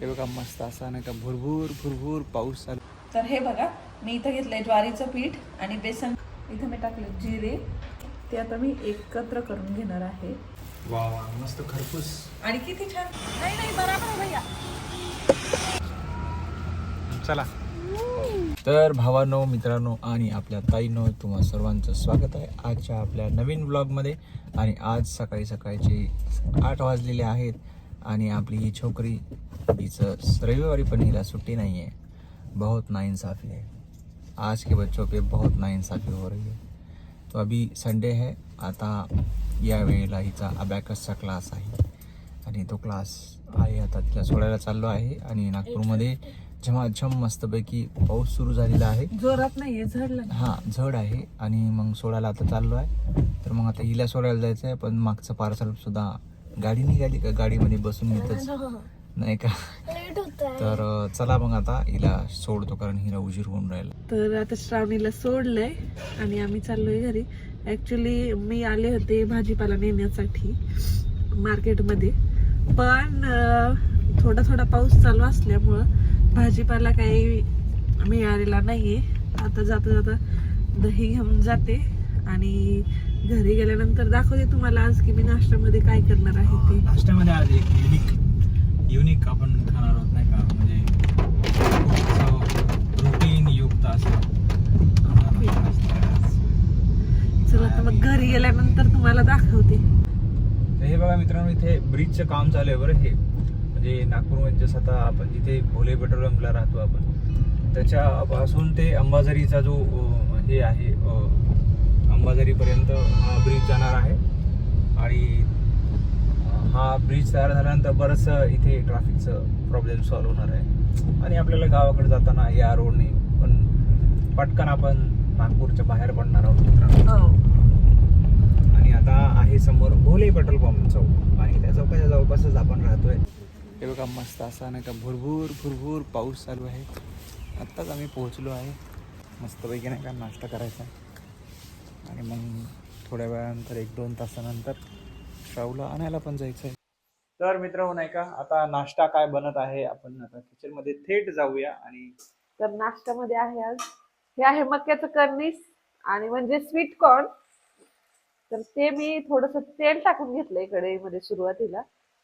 हे बघा मस्त असा नाही का भुरभूर भुरभूर पाऊस चालू. तर हे बघा मी इथं घेतलंय ज्वारीचं पीठ आणि बेसन. इथं मी टाकले जिरे. ते आता मी एकत्र करून घेणार आहे. वा वा मस्त खरपूस. आणि किती छान. नाही नाही बरोबर भैया. चला. तर भावांनो मित्रांनो आणि आपल्या ताईनो तुम्हा सर्वांचं स्वागत आहे आजच्या आपल्या नवीन ब्लॉगमध्ये आणि आज सकाळी सकाळचे आठ वाजलेले आहेत. आणि आपली ही छोकरी हिचं रविवारी पण हिला सुट्टी नहीं है बहुत नाइंसाफ़ी है आज के बच्चों पे बहुत नाइंसाफ़ी हो रही है. तो अभी संडे है. आता या वेळेला हिचा अबॅकसचा क्लास आहे. आणि तो क्लास आहे आता. तिला सोडायला चाललो आहे. आणि नागपूरमध्ये झमाझम मस्तपैकी पाऊस सुरू झालेला आहे. जोरात झडलं हा झड आहे. आणि मग सोडायला आता चाललो आहे. तर मग आता हिला सोडायला जायचं आहे पण मागचं पार्सल सुद्धा गाडी निघाली का? गाडीमध्ये बसून येतच नाही का? तर चला मग आता हिला सोडतो कारण हिला उशीर होऊन राहिला. तर आता श्रावणीला सोडलंय आणि आम्ही चाललोय घरी. ऍक्च्युली मी आले होते भाजीपाला नेण्यासाठी मार्केटमध्ये. पण थोडा थोडा पाऊस चालू असल्यामुळं भाजीपाला काही मिळालेला नाहीये. आता जाता जाता दही घेऊन जाते आणि घरी गेल्यानंतर दाखवते तुम्हाला आज की मी नाश्त्यामध्ये काय करणार आहे ते. नाश्त्यामध्ये आज एक युनिक युनिक आपण खाणार आहोत नाही का? म्हणजे रुटीन युक्त असं. चला तर मग घरी गेल्यानंतर तुम्हाला दाखवते. तर हे बघा मित्रांनो इथे ब्रिजचं काम चालू आहे बरं हे. म्हणजे नागपूरमध्ये जसं आता आपण जिथे भोले पेट्रोल पंपला राहतो आपण त्याच्यापासून ते अंबाझरीचा जो हे आहे अंबाझरीपर्यंत हा ब्रिज जाणार आहे. आणि हा ब्रिज तयार झाल्यानंतर बरंचसं इथे ट्रॅफिकचं प्रॉब्लेम सॉल्व्ह होणार आहे. आणि आपल्याला गावाकडे जाताना या रोडने पण पटकन आपण नागपूरच्या बाहेर पडणार आहोत मित्रांनो. हो. आणि आता आहे समोर भोले पेट्रोल पंप चौक. आणि त्या चौकाच्या जवळपासच आपण राहतोय. हे बघा मस्त असा नाही का भुरभूर भुरभूर पाऊस चालू आहे. आत्ताच आम्ही पोहोचलो आहे. मस्तपैकी नाही का नाश्ता करायचा आणि मग थोड्या वेळानंतर एक दोन तासानंतर शाहूला आणायला पण जायचं आहे तर मित्र नाही का आता नाश्ता काय बनत आहे आपण आता किचनमध्ये थेट जाऊया आणि तर नाश्त्यामध्ये आहे आज. हे आहे मक्याचं कणीस आणि म्हणजे स्वीट कॉर्न तर ते मी थोडस तेल टाकून घेतलंय कढईमध्ये सुरुवातीला.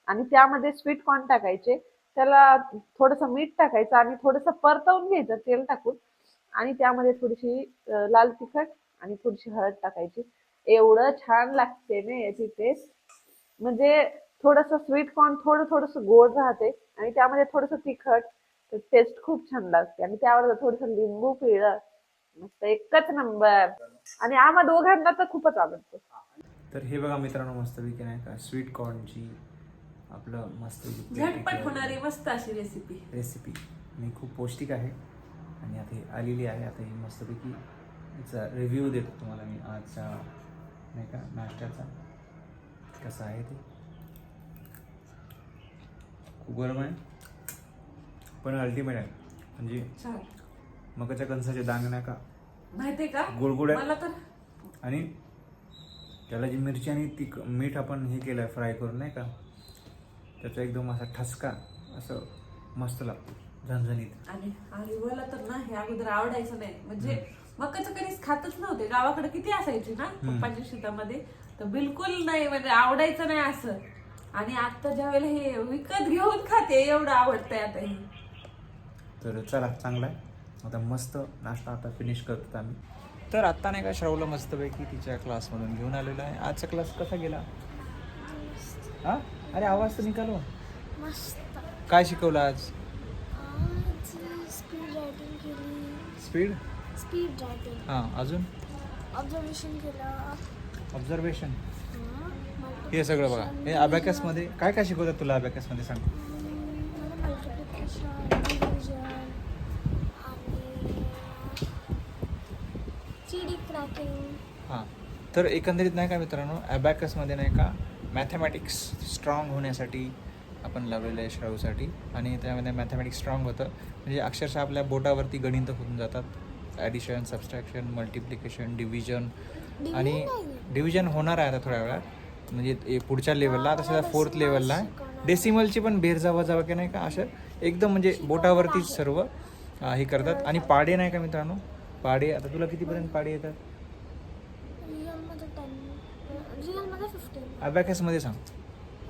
आणि त्यामध्ये स्वीट कॉर्न टाकायचे. त्याला थोडस मीठ टाकायचं आणि थोडस परतवून घ्यायचं तेल टाकून. आणि त्यामध्ये थोडीशी लाल तिखट आणि थोडीशी हळद टाकायची. एवढं छान लागते ना याची टेस्ट म्हणजे थोडस स्वीट कॉर्न थोडं थोडस गोड राहते आणि त्यामध्ये थोडस तिखट टेस्ट खूप छान लागते. आणि त्यावर थोडस लिंबू पिळलं मस्त एकच नंबर आणि आम्हा दोघांना तर खूपच आवडतो. तर हे बघा मित्रांनो मस्तपैकी नाही का स्वीट कॉर्नची आपलं मस्त झटपट होणारी मस्त अशी रेसिपी रेसिपी आणि खूप पौष्टिक आहे. आणि आता ही आलेली आहे आता ही मस्तपैकी याचा रिव्ह्यू देतो तुम्हाला मी आजच्या नाही का नाश्त्याचा. कसा आहे ते? खूप गरम आहे. पण अल्टिमेट आहे. म्हणजे मकाच्या कणसाचे दाणे नाही का? माहितीये का? गुळगुळ आहे मला तर आणि त्याला जी मिरची आणि ती मीठ आपण हे केलं आहे फ्राय करून नाही का? त्याचा एकदम असा ठसका असं मस्त लागतो झणझणीत. आणि आणि मला तर ना हे अगोदर आवडायचं नाही. म्हणजे मकाचं कधीच खातच नव्हते. गावाकडे किती असायची ना पप्पाच्या शेतामध्ये. तर बिलकुल नाही म्हणजे आवडायचं नाही असं. आणि आता ज्या वेळेला हे विकत घेऊन खाते एवढं आवडतंय आता हे. तर चला चांगला आहे. आता मस्त नाश्ता आता फिनिश करतो आम्ही. तर आत्ता नाही का श्रावला मस्तपैकी तिच्या क्लासमधून घेऊन आलेलो आहे. आजचा क्लास कसा गेला? हा? अरे आवाज तर निकालो मस्त. काय शिकवलं आज? आज स्पीड स्पीड हां अजून? ऑब्झर्वेशन केलं. ऑब्झर्वेशन हं, सगळं बघा. हे अबॅकसमध्ये काय काय शिकवतात तुला अबॅकसमध्ये सांग. हां. तर एकंदरीत नाही का मित्रांनो ॲबॅकसमध्ये नाही का मॅथमॅटिक्स स्ट्रॉंग होण्यासाठी आपण लावलेलं आहे श्रावसाठी. आणि त्यामध्ये मॅथमॅटिक्स स्ट्रॉंग होतं. म्हणजे अक्षरशः आपल्या बोटावरती गणित होऊन जातात. ॲडिशन सबस्ट्रॅक्शन मल्टिप्लिकेशन डिव्हिजन आणि डिव्हिजन होणार आहे आता थोड्या वेळात. म्हणजे पुढच्या लेवलला सध्या फोर्थ लेवलला आहे डेसिमलची पण बेरजावा जावा की नाही का असं एकदम म्हणजे बोटावरतीच सर्व हे करतात. आणि पाडे नाही का मित्रांनो? पाडे आता तुला कितीपर्यंत पाडे येतात? अबॅकसमध्ये सांग.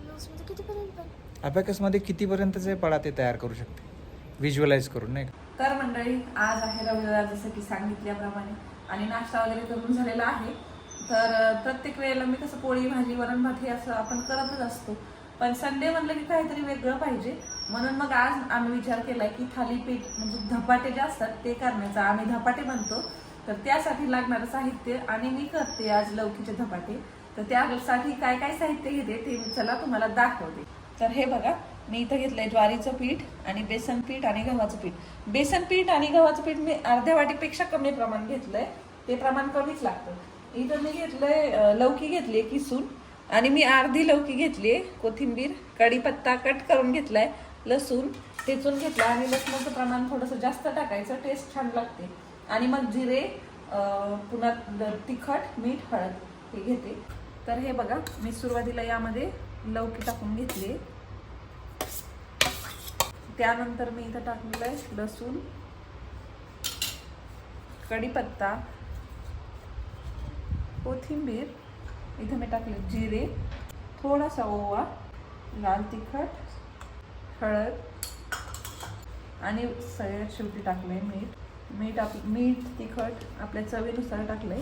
मॅथ्समध्ये कितीपर्यंत? कितीपर्यंतचे पाडा ते तयार करू शकते? व्हिज्युअलाइज करून नाही तर मंडळी आज आहे रविवार जसं की सांगितल्याप्रमाणे. आणि नाश्ता वगैरे करून झालेला आहे. तर प्रत्येक वेळेला मी कसं पोळी भाजी वरण भात हे असं आपण करतच असतो. पण संडे म्हणलं की काहीतरी वेगळं पाहिजे. म्हणून मग आज आम्ही विचार केला की थालीपीठ म्हणजे धपाटे जे असतात ते करण्याचा. आम्ही धपाटे म्हणतो. तर त्यासाठी लागणारं साहित्य आणि मी करते आज लौकीचे धपाटे. तर त्यासाठी काय काय साहित्य घेते ते मी चला तुम्हाला दाखवते. तर हे बघा मी इथं घेतलंय ज्वारीचं पीठ आणि बेसन पीठ आणि गव्हाचं पीठ. बेसन पीठ आणि गव्हाचं पीठ मी अर्ध्या वाटीपेक्षा कमी प्रमाण घेतलंय. ते प्रमाण कमीच लागतं. इथं मी घेतलंय लौकी घेतली आहे किसून आणि मी अर्धी लौकी घेतली आहे. कोथिंबीर कढीपत्ता कट करून घेतलाय लसूण ठेचून घेतला आणि लसणाचं प्रमाण थोडंसं जास्त टाकायचं टेस्ट छान लागते. आणि मग जिरे पुन्हा तिखट मीठ हळद हे घेते. तर हे बघा मी सुरुवातीला यामध्ये लौकी टाकून घेतली. त्यानंतर मी इथं टाकलेलं आहे लसूण कढीपत्ता कोथिंबीर इथं मी टाकले जिरे थोडासा ओवा लाल तिखट हळद आणि सगळ्यात शेवटी टाकले मीठ. मीठ आप मीठ तिखट आपल्या चवीनुसार टाकले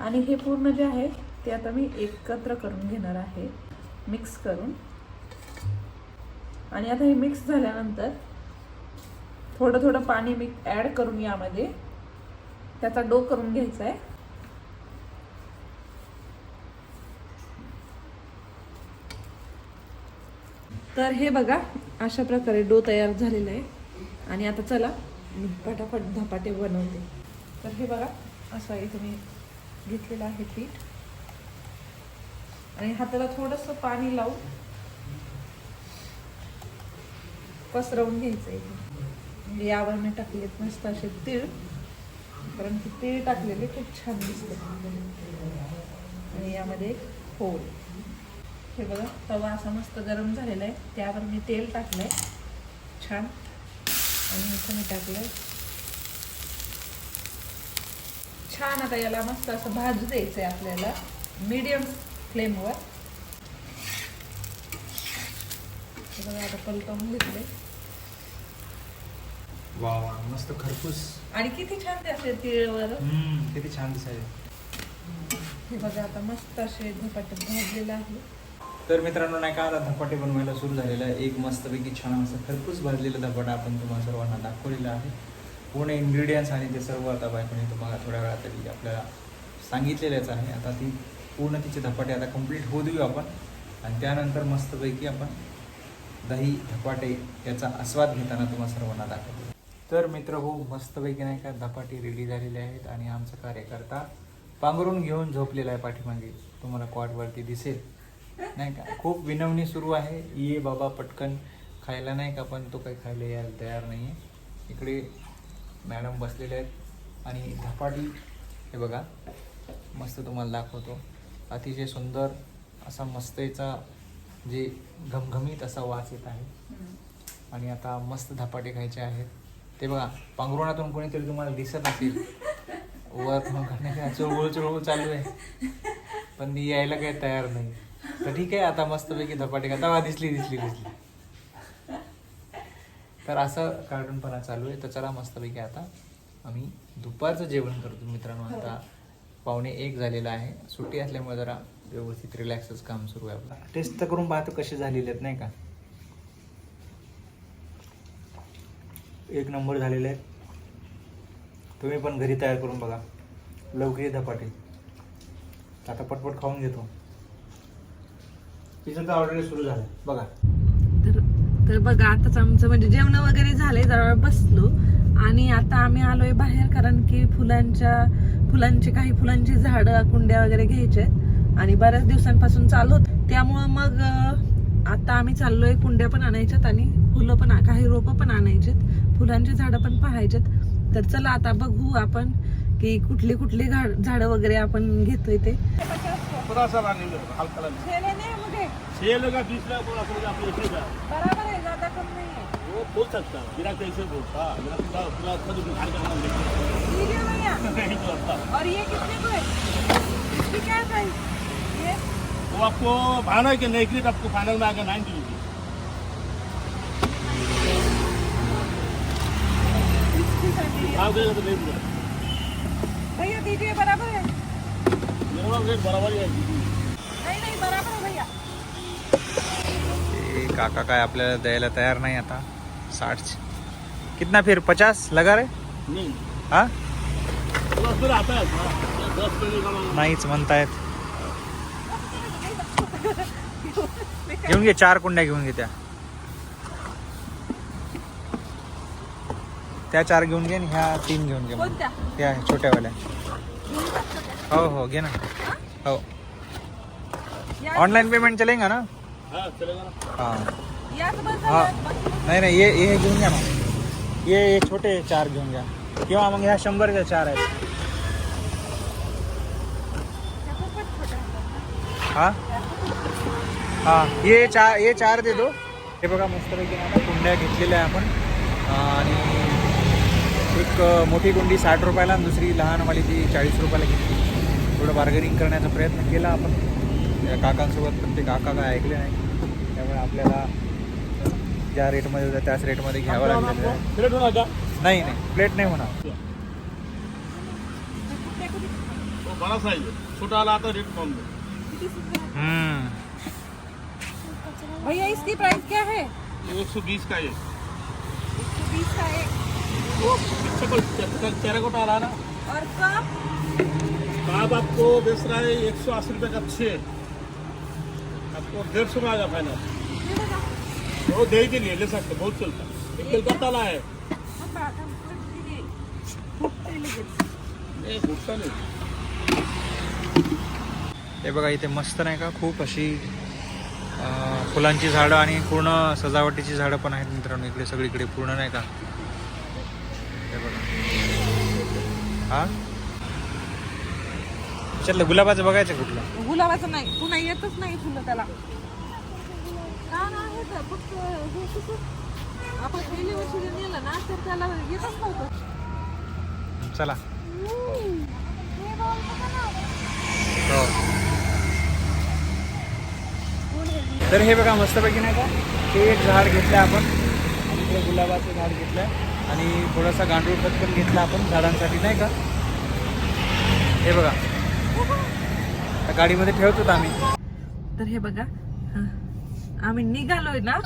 आणि हे पूर्ण जे आहे ते आता मी एकत्र करून घेणार आहे. मिक्स करून. आणि आता हे मिक्स झाल्यानंतर थोडं थोडं पाणी मी ॲड करून यामध्ये त्याचा डो करून घ्यायचा आहे. तर हे बघा अशा प्रकारे डो तयार झालेला आहे. आणि आता चला मी पटापट धपाटे बनवते. तर हे बघा असं आहे तुम्ही घेतलेलं आहे पीठ. आणि हाताला थोडंसं पाणी लावून पसरवून घ्यायचं आहे म्हणजे यावर मी टाकलेत मस्त असे तीळ. कारण की तीळ टाकलेले खूप छान दिसते. आणि यामध्ये होळ हे बघा तवा असा मस्त गरम झालेला आहे. त्यावर मी तेल टाकलंय. छान. आणि इथं मी टाकलंय. छान आता याला मस्त असं भाजू द्यायचंय आपल्याला. मीडियम फ्लेमवर. बघा आता पलटवून घेतले वा वा मस्त खरपूस. आणि किती छान ते असे तिळवर हम्म, किती छान दिसायला. हे बघा आता मस्त असे धपाटे भाजलेलं आहे तर मित्रांनो नाही का आता धपाटे बनवायला सुरू झालेलं आहे. एक मस्तपैकी छान असं खरपूस भाजलेलं धपाटा आपण तुम्हाला सर्वांना दाखवलेला आहे. पूर्ण इन्ग्रेडियंट्स आणि ते सर्व आता बायकोने तुम्हाला थोड्या वेळात तरी आपल्याला सांगितलेलेच आहे. आता ती पूर्ण तिचे धपाटे आता कंप्लीट होऊ देऊ आपण. आणि त्यानंतर मस्तपैकी आपण दही धपाटे याचा आस्वाद घेताना तुम्हाला सर्वांना दाखवतो. तर मित्र हो मस्तपैकी नाही का धपाटे रेडी झालेले आहेत आणि आमचा कार्यकर्ता पांघरून घेऊन झोपलेला आहे पाठीमागे. तुम्हाला क्वाटवरती दिसेल. नाही का? खूप विनवणी सुरू आहे. ये बाबा पटकन. खायला नाही का पण तो काही खायला यायला तयार नाही आहे इकडे मॅडम बसलेले आहेत. आणि धपाटी हे बघा मस्त तुम्हाला दाखवतो. अतिशय सुंदर असा मस्तचा जे घमघमीत असा वास येत आहे. आणि आता मस्त धपाटे खायचे आहेत. ते बघा पांघरुणातून कोणीतरी तुम्हाला दिसत असेल. वर चुळबुळ चुळबुळ चालू आहे. पण ती यायला काही तयार नाही. तर ठीक आहे आता मस्तपैकी धपाटे तवा दिसली दिसली दिसली. तर असं कार्टूनपणा चालू आहे. तर चला मस्तपैकी आता आम्ही दुपारचं जेवण करतो मित्रांनो. आता पावणे एक झालेला आहे. सुट्टी असल्यामुळे जरा व्यवस्थित रिलॅक्सच काम सुरू आहे आपलं. टेस्ट तर करून पाहतो कसे झालेले आहेत नाही का? एक नंबर झालेले आहेत. तुम्ही पण घरी तयार करून बघा. लवकरी धपाटे. आता पटपट खाऊन घेतो. तिचं तर ऑलरेडी सुरू झालं. बघा. तर तर बघा आताच आमचं म्हणजे जेवण वगैरे झालंय जरा बसलो. आणि आता आम्ही आलोय बाहेर कारण की फुलांच्या फुलांची काही फुलांची झाडं कुंड्या वगैरे घ्यायचे. आणि बऱ्याच दिवसांपासून चालू होत. त्यामुळं मग आता आम्ही चाललोय कुंड्या पण आणायच्यात आणि फुलं पण काही रोपं पण आणायचेत. फुलांची झाडं पण पाहायचेत. तर चला आता बघू आपण की कुठली कुठली झाड- झाडं वगैरे आपण घेतोय ते. का बोल सकता मेरा कैसे बोलता मेरा पूरा पूरा खुद बिहार का नाम लेके और ये कितने को है इसकी क्या प्राइस ये वो आपको भाना के नेकरेट आपको फाइनल में आकर देगा तो नहीं भैया दीजिए बराबर है मेरा नाम रेट बराबर ही है नहीं नहीं बराबर है भैया काका काय आपल्याला द्यायला तयार नाही आता साठ कितना फिर? पचास? लगा रे नहीं। हा? दस पे आता है। दस पे का मांग नाहीच म्हणतायत घेऊन घे चार कुंड्या घेऊन घे त्या? त्या चार घेऊन घे आणि ह्या तीन घेऊन घे त्या छोट्यावाल्या हो हो घे ना. हो? या. ऑनलाइन पेमेंट चलेगा ना? हाँ चलेगा ना। हाँ. हा. नाही नाही ये हे घेऊन घ्या मग. ये हे छोटे चार घेऊन घ्या. किंवा मग ह्या शंभरच्या चार आहेत. हा? हा. ये चार ये चार दे दो हे बघा मस्तपैकी ना आता कुंड्या घेतलेल्या आहे आपण. आणि एक मोठी कुंडी साठ रुपयाला आणि दुसरी लहानवाली ती चाळीस रुपयाला घेतली. थोडं बार्गेनिंग करण्याचा प्रयत्न केला आपण. त्या काकांसोबत पण ते काका काय ऐकले नाही. त्यामुळे आपल्याला ज्या रेटमध्ये होत्या त्याच रेटमध्ये घ्यावं लागलेलं आहे प्लेट होना क्या नाही नाही. प्लेट नाही होणार. बड़ा साइज़ छोटा वाला आता रेट कम दो हम्म. भैया इसकी प्राइस क्या है? एक सौ बीस का बीस का एक को है ना। और कप? आपको बेच रहा है एक सौ अस्सी रुपये का छः। आपको डेढ़ सौ में आ जाए फाइनल वो दे के लिए ले सकते बहुत चलता. है एक कलकत्ता ला है हे बघा इथे मस्त नाही का? खूप अशी फुलांची झाडं आणि पूर्ण सजावटीची झाडं पण आहेत मित्रांनो इकडे सगळीकडे पूर्ण नाही का? हे बघा. हा? त्याच्यातलं गुलाबाचं बघायचं कुठलं? गुलाबाचं नाही पुन्हा येतच नाही फुलं त्याला. का नाही येत फक्त हे कसं? आपण गेल्या वर्षी जे नेलं ना तर त्याला येतच नव्हतं. चला. हे तर हे बघा मस्तपैकी नाही का? ते एक झाड घेतलं आपण. आणि इकडे गुलाबाचं झाड घेतलं. आणि थोडासा गांडूळ खत पण घेतला आपण झाडांसाठी नाही का? हे बघा. गाडीमध्ये ठेवतो आम्ही. तर हे बघा हा. आम्ही निघालोय ना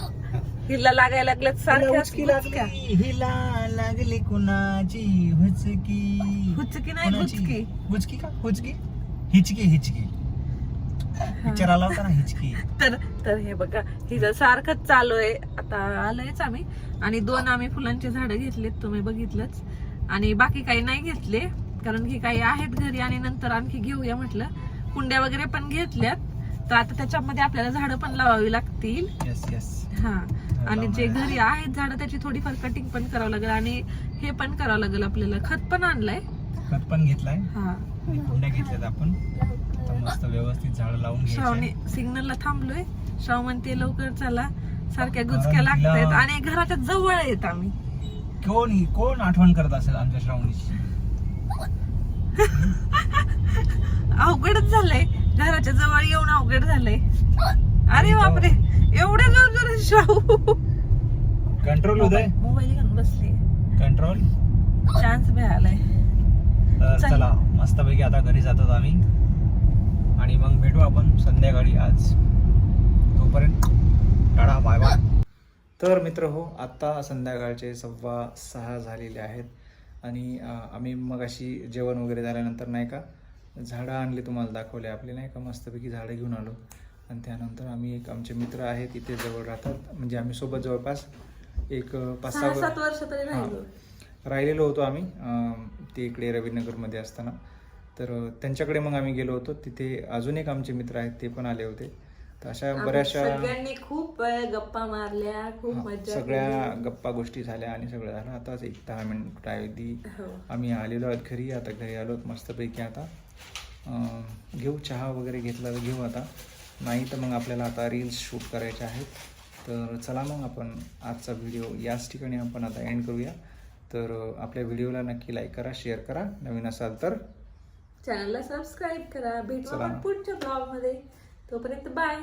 हिला लागायला लागल्यात सारख्या हिला लागली कुणाची हुचकी? हुचकी नाही हुचकी. हुचकी का? हुचकी? हिचकी हिचकी. पिक्चर आला होता ना हिचकी. तर तर हे बघा हिचं सारखंच चालू आहे. आता आलोयच आम्ही. आणि दोन आम्ही फुलांची झाडं घेतलीत तुम्ही बघितलंच. आणि बाकी काही नाही घेतले कारण की काही आहेत घरी आणि नंतर आणखी घेऊया म्हटलं. कुंड्या वगैरे पण घेतल्यात. तर आता त्याच्यामध्ये आपल्याला झाडं पण लावावी लागतील. येस येस हा. आणि जे घरी आहेत झाडं त्याची थोडीफार कटिंग पण करावं लागेल आणि हे पण करावं लागेल आपल्याला. खत पण आणलंय. खत पण घेतलाय. हा. आणि कुंड्या घेतल्यात आपण. आता मस्त व्यवस्थित झाड लावून श्रावणी सिग्नलला थांबलोय. श्राव म्हणते लवकर चला. सारख्या तिला- लागतायत आणि घराच्या जवळ येत आम्ही. कोण कोण आठवण करत असेल आमच्या श्रावणीची? अवघडच झालंय. घराच्या जवळ येऊन अवघड झालंय. अरे बापरे एवढे जोर जोर श्राव कंट्रोल उदय मोबाईल घेऊन बसली कंट्रोल चान्स मिळालाय. तर चल. चला मस्तपैकी आता घरी जातात आम्ही. आणि मग भेटू आपण संध्याकाळी आज. तोपर्यंत टाळा बाय बाय तर मित्र हो आत्ता संध्याकाळचे सव्वा सहा झालेले आहेत. आणि अं, आम्ही मग अशी जेवण वगैरे झाल्यानंतर नाही का झाडं आणली तुम्हाला दाखवले आपले नाही का? मस्तपैकी झाडं घेऊन आलो. आणि त्यानंतर आम्ही एक आमचे मित्र आहेत इथे जवळ राहतात. म्हणजे आम्ही सोबत जवळपास एक पाच सहा वर्ष राहिलेलो होतो आम्ही ते इकडे रवीनगरमध्ये असताना. तर त्यांच्याकडे मग आम्ही गेलो होतो. तिथे अजून एक आमचे मित्र आहेत ते पण आले होते. तर अशा बऱ्याचशा खूप गप्पा मारल्या खूप सगळ्या गप्पा गोष्टी झाल्या आणि सगळं झालं. आताच एक दहा मिनिट आधी हो. आम्ही आलेलो आहोत घरी. आता घरी आलो मस्तपैकी आता. घेऊ चहा वगैरे घेतला तर घेऊ आता. नाही तर मग आपल्याला आता रील्स शूट करायचे आहेत. तर चला मग आपण आजचा व्हिडिओ याच ठिकाणी आपण आता एंड करूया. तर आपल्या व्हिडिओला नक्की लाईक करा शेअर करा. नवीन असाल तर चॅनलला सबस्क्राईब करा. भेटू. आपण पुढच्या ब्लॉगमध्ये. तोपर्यंत बाय